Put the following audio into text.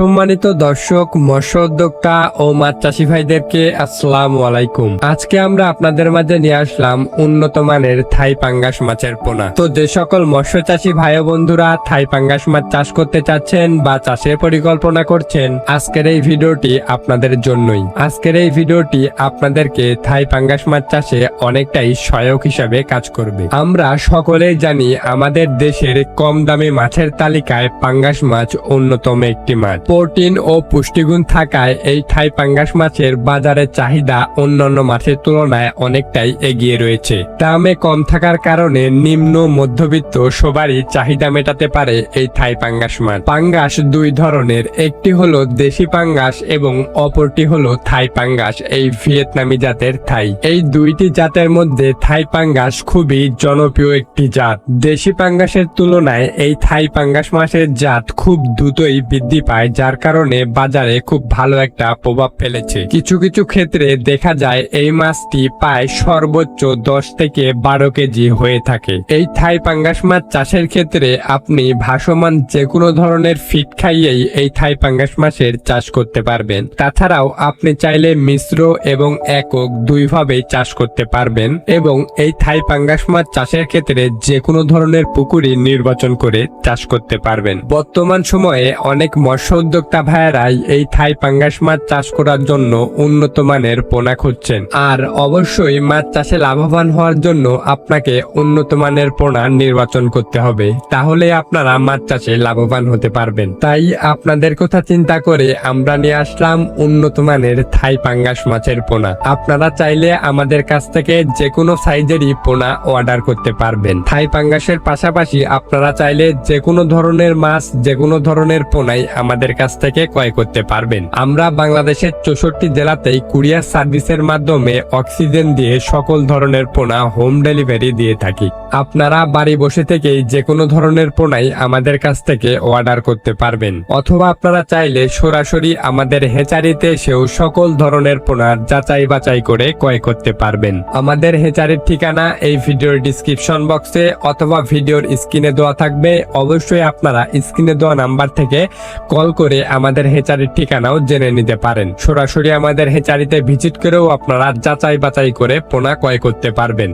সম্মানিত দর্শক, মৎস্য উদ্যোক্তা ও মাছ চাষি ভাইদেরকে আসসালাম আলাইকুম। আজকে আমরা আপনাদের মাঝে নিয়ে আসলাম উন্নত মানের থাই পাঙ্গাস মাছের পোনা। তো যে সকল মৎস্য চাষি ভাই বন্ধুরা থাই পাঙ্গাস মাছ চাষ করতে চাচ্ছেন বা চাষের পরিকল্পনা করছেন, আজকের এই ভিডিওটি আপনাদের জন্যই। আজকের এই ভিডিওটি আপনাদেরকে থাই পাঙ্গাস মাছ চাষে অনেকটাই সহায়ক হিসাবে কাজ করবে। আমরা সকলেই জানি আমাদের দেশের কম দামে মাছের তালিকায় পাঙ্গাস মাছ অন্যতম একটি মাছ। প্রোটিন ও পুষ্টিগুণ থাকায় এই থাই পাঙ্গাস মাছের বাজারে চাহিদা অন্যান্য মাছের তুলনায় অনেকটাই এগিয়ে রয়েছে। দামে কম থাকার কারণে নিম্ন মধ্যবিত্ত সবারই চাহিদা মেটাতে পারে এই থাই পাঙ্গাস মাছ। পাঙ্গাস দুই ধরনের, একটি হলো দেশি পাঙ্গাস এবং অপরটি হলো থাই পাঙ্গাস, এই ভিয়েতনামি জাতের থাই। এই দুইটি জাতের মধ্যে থাই পাঙ্গাস খুবই জনপ্রিয় একটি জাত। দেশি পাঙ্গাসের তুলনায় এই থাই পাঙ্গাস মাছের জাত খুব দ্রুতই বৃদ্ধি পায় যার কারণে বাজারে খুব ভালো একটা প্রভাব ফেলেছে। কিছু কিছু ক্ষেত্রে দেখা যায় এই মাছটি প্রায় সর্বোচ্চ দশ থেকে বারো কেজি হয়ে থাকে। এই থাই পাঙ্গাস মাছ চাষের ক্ষেত্রে আপনি ভাসমান যে কোনো ধরনের ফিট খাইয়েই এই থাই পাঙ্গাস মাছের চাষ করতে পারবেন। তাছাড়াও আপনি চাইলে মিশ্র এবং একক দুইভাবেই চাষ করতে পারবেন এবং এই থাই পাঙ্গাস মাছ চাষের ক্ষেত্রে যে কোনো ধরনের পুকুরই নির্বাচন করে চাষ করতে পারবেন। বর্তমান সময়ে অনেক মৎস্য উদ্যোক্তা ভাইয়েরাই এই থাই পাঙ্গাস মাছ চাষ করার জন্য উন্নত মানের পোনা খুঁজছেন। আর অবশ্যই মাছ চাষে লাভবান হওয়ার জন্য আপনাকে উন্নত মানের পোনা নির্বাচন করতে হবে। তাহলে আপনারা মাছ চাষে লাভবান হতে পারবেন। তাই আপনাদের কথা চিন্তা করে আমরা নিয়ে আসলাম উন্নত মানের থাই পাঙ্গাস মাছের পোনা। আপনারা চাইলে আমাদের কাছ থেকে যে কোনো সাইজেরই পোনা অর্ডার করতে পারবেন। থাই পাঙ্গাসের পাশাপাশি আপনারা চাইলে যে কোনো ধরনের মাছ যে কোনো ধরনের পোনাই আমাদের কাছ থেকে ক্রয় করতে পারবেন। আমরা বাংলাদেশের চৌষট্টি জেলাতেই কুরিয়ার সার্ভিসের মাধ্যমে অক্সিজেন দিয়ে সকল ধরনের পোনা হোম ডেলিভারি দিয়ে থাকি। আপনারা বাড়ি বসে থেকেই যে কোনো ধরনের পোনাই আমাদের কাছ থেকে অর্ডার করতে পারবেন। অথবা আপনারা চাইলে সরাসরি আমাদের হেচারিতে এসেও সকল ধরনের পোনার যাচাই বাছাই করে ক্রয় করতে পারবেন। আমাদের হেচারির ঠিকানা এই ভিডিওর ডিসক্রিপশন বক্সে অথবা ভিডিওর স্ক্রিনে দেওয়া থাকবে। অবশ্যই আপনারা স্ক্রিনে দেওয়া নাম্বার থেকে কল করে আমাদের হেচারির ঠিকানাও জেনে নিতে পারেন। সরাসরি আমাদের হেচারিতে ভিজিট করেও আপনারা যাচাই বাছাই করে পোনা ক্রয় করতে পারবেন।